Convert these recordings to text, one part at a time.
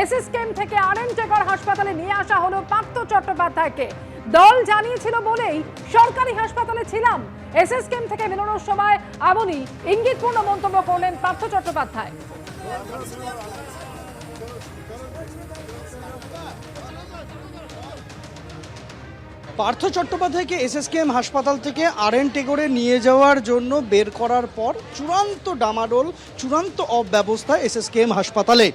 SS কেম থেকে টেকর হাসপাতালে নিয়ে আসা হলো পার্থ চট্টোপাধ্যায়কে। দল জানিয়েছিল বলেই সরকারি হাসপাতালে ছিলাম। এসএস কেম থেকে বেরোনোর সময় এমনই ইঙ্গিতপূর্ণ মন্তব্য করলেন পার্থ চট্টোপাধ্যায়। পার্থ চট্টোপাধ্যায়কে এসএসকেএম হাসপাতাল থেকে আরএন টেগোরে নিয়ে যাওয়ার জন্য বের করার পর চূড়ান্ত ডামাডোল, চূড়ান্ত অব্যবস্থা এসএসকেএম হাসপাতালে।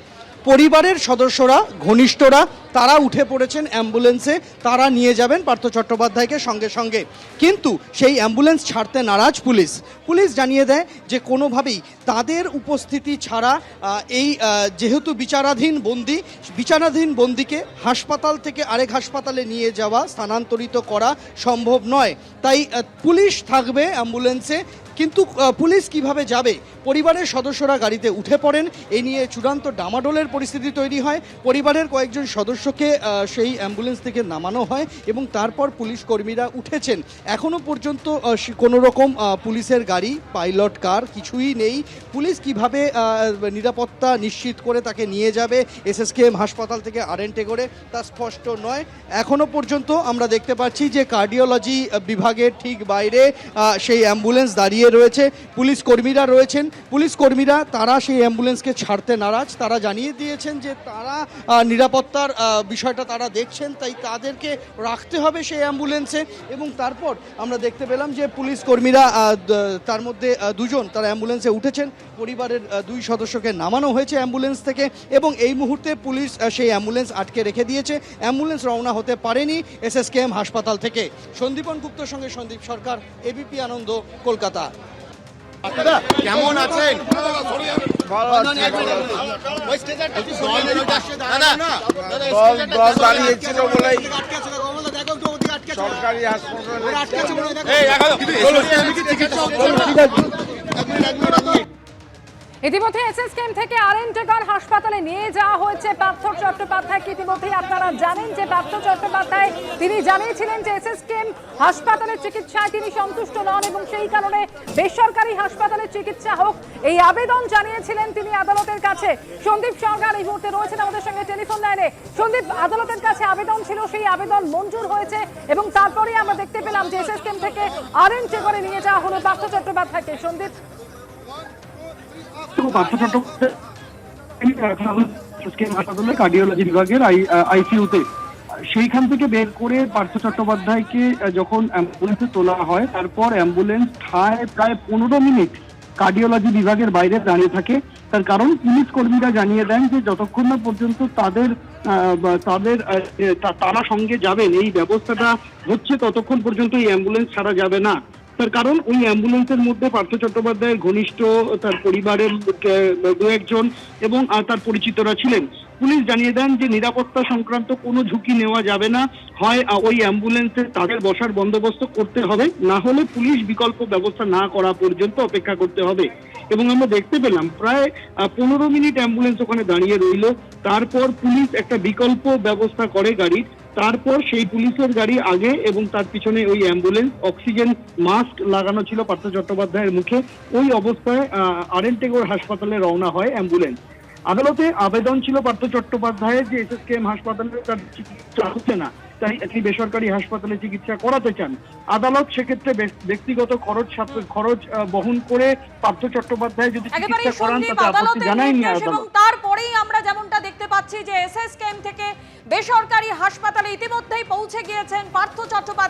পরিবারের সদস্যরা, ঘনিষ্ঠরা, তারা উঠে পড়েছেন অ্যাম্বুলেন্সে, তারা নিয়ে যাবেন পার্থ চট্টোপাধ্যায়কে সঙ্গে সঙ্গে। কিন্তু সেই অ্যাম্বুলেন্স ছাড়তে নারাজ পুলিশ। পুলিশ জানিয়ে দেয় যে কোনোভাবেই তাদের উপস্থিতি ছাড়া এই যেহেতু বিচারাধীন বন্দি, বিচারাধীন বন্দিকে হাসপাতাল থেকে আরেক হাসপাতালে নিয়ে যাওয়া, স্থানান্তরিত করা সম্ভব নয়। তাই পুলিশ থাকবে অ্যাম্বুলেন্সে কিন্তু পুলিশ কীভাবে যাবে? পরিবারের সদস্যরা গাড়িতে উঠে পড়েন। এ নিয়ে চূড়ান্ত ডামাডোলের পরিস্থিতি তৈরি হয়। পরিবারের কয়েকজন সদস্যকে সেই অ্যাম্বুলেন্স থেকে নামানো হয় এবং তারপর পুলিশ কর্মীরা উঠেছেন। এখনও পর্যন্ত কোনো রকম পুলিশের গাড়ি, পাইলট কার কিছুই নেই। পুলিশ কীভাবে নিরাপত্তা নিশ্চিত করে তাকে নিয়ে যাবে এসএসকেএম হাসপাতাল থেকে আরেন্টে করে, তা স্পষ্ট নয়। এখনও পর্যন্ত আমরা দেখতে পাচ্ছি যে কার্ডিওলজি বিভাগের ঠিক বাইরে সেই অ্যাম্বুলেন্স দাঁড়িয়ে রয়েছে, পুলিশ কর্মীরা রয়েছেন। পুলিশ কর্মীরা, তারা সেই অ্যাম্বুলেন্সকে ছাড়তে নারাজ। তারা জানিয়ে দিয়েছেন যে তারা নিরাপত্তার বিষয়টা তারা দেখছেন, তাই তাদেরকে রাখতে হবে সেই অ্যাম্বুলেন্সে। এবং তারপর আমরা দেখতে পেলাম যে পুলিশ কর্মীরা তার মধ্যে দুজন তারা অ্যাম্বুলেন্সে উঠেছেন। পরিবারের দুই সদস্যকে নামানো হয়েছে অ্যাম্বুলেন্স থেকে এবং এই মুহূর্তে পুলিশ সেই অ্যাম্বুলেন্স আটকে রেখে দিয়েছে। অ্যাম্বুলেন্স রওনা হতে পারেনি এসএসকেএম হাসপাতাল থেকে। সন্দীপন গুপ্তর সঙ্গে সন্দীপ সরকার, এবিপি আনন্দ, কলকাতা। কেমন আছেন সরকারি হাসপাতালে ইতিমধ্যে এসএসকেএম থেকে আরএন টেকর হাসপাতালে নিয়ে যাওয়া হয়েছে পার্থ চট্টোপাধ্যায়কে। ইতিমধ্যেই আপনারা জানেন যে পার্থ চট্টোপাধ্যায়, তিনি জানিয়েছিলেন যে এসএসকেএম হাসপাতালের চিকিৎসায় তিনি সন্তুষ্ট নন এবং সেই কারণে বেসরকারি হাসপাতালে চিকিৎসা হোক। এই আবেদন জানিয়েছিলেন তিনি আদালতের কাছে। সন্দীপ সরকার এই মুহূর্তে রয়েছেন আমাদের সঙ্গে টেলিফোন লাইনে। সন্দীপ, আদালতের কাছে আবেদন ছিল, সেই আবেদন মঞ্জুর হয়েছে এবং তারপরেই আমরা দেখতে পেলাম যে এসএসকেএম থেকে আরএন টেকরে নিয়ে যাওয়া হলো পার্থ চট্টোপাধ্যায়কে। সন্দীপ? রাখা এসকেএম হাসপাতালে কার্ডিওলজি বিভাগের আইসিইউতে সেইখান থেকে বের করে পার্থ চট্টোপাধ্যায়কে যখন অ্যাম্বুলেন্সে তোলা হয়, তারপর অ্যাম্বুলেন্স ঠায় প্রায় পনেরো মিনিট কার্ডিওলজি বিভাগের বাইরে দাঁড়িয়ে থাকে। তার কারণ পুলিশ কর্মীরা জানিয়ে দেন যে যতক্ষণ না পর্যন্ত তাদের তাদের তারা সঙ্গে যাবেন, এই ব্যবস্থাটা হচ্ছে ততক্ষণ পর্যন্ত এই অ্যাম্বুলেন্স ছাড়া যাবে না। তার কারণ ওই অ্যাম্বুলেন্সের মধ্যে পার্থ চট্টোপাধ্যায়ের ঘনিষ্ঠ, তার পরিবারের দু একজন এবং তার পরিচিতরা ছিলেন। পুলিশ জানিয়ে দেন যে নিরাপত্তা সংক্রান্ত কোনো ঝুঁকি নেওয়া যাবে না। হয় ওই অ্যাম্বুলেন্সে তাদের বসার বন্দোবস্ত করতে হবে। না হলে পুলিশ বিকল্প ব্যবস্থা না করা পর্যন্ত অপেক্ষা করতে হবে। এবং আমরা দেখতে পেলাম, প্রায় পনেরো মিনিট অ্যাম্বুলেন্স ওখানে দাঁড়িয়ে রইল। তারপর পুলিশ একটা বিকল্প ব্যবস্থা করে গাড়ির। তারপর সেই পুলিশের গাড়ি আগে এবং তার পিছনে ওই অ্যাম্বুলেন্স অক্সিজেন মাস্ক লাগানো ছিল পার্থ চট্টোপাধ্যায়ের মুখে। ওই অবস্থায় টেগোর হাসপাতালে রওনা হয় অ্যাম্বুলেন্স আদালতে আবেদন ছিল পার্থ চট্টোপাধ্যায়ের যে এসএসকেএম হাসপাতালে তার চিকিৎসা হচ্ছে না তাই তিনি বেসরকারি হাসপাতালে চিকিৎসা করাতে চান। আদালত সেক্ষেত্রে ব্যক্তিগত খরচ খরচ বহন করে পার্থ চট্টোপাধ্যায় যদি চিকিৎসা করান তাতে আপত্তি জানায়নি আদালত তারপরেই আমরা যেমনটা দেখতে পাচ্ছি যে এসএসকেএম থেকে বেসরকারি হাসপাতালে ইতিমধ্যেই পৌঁছে গিয়েছেন পার্থ চট্টোপাধ্যায়।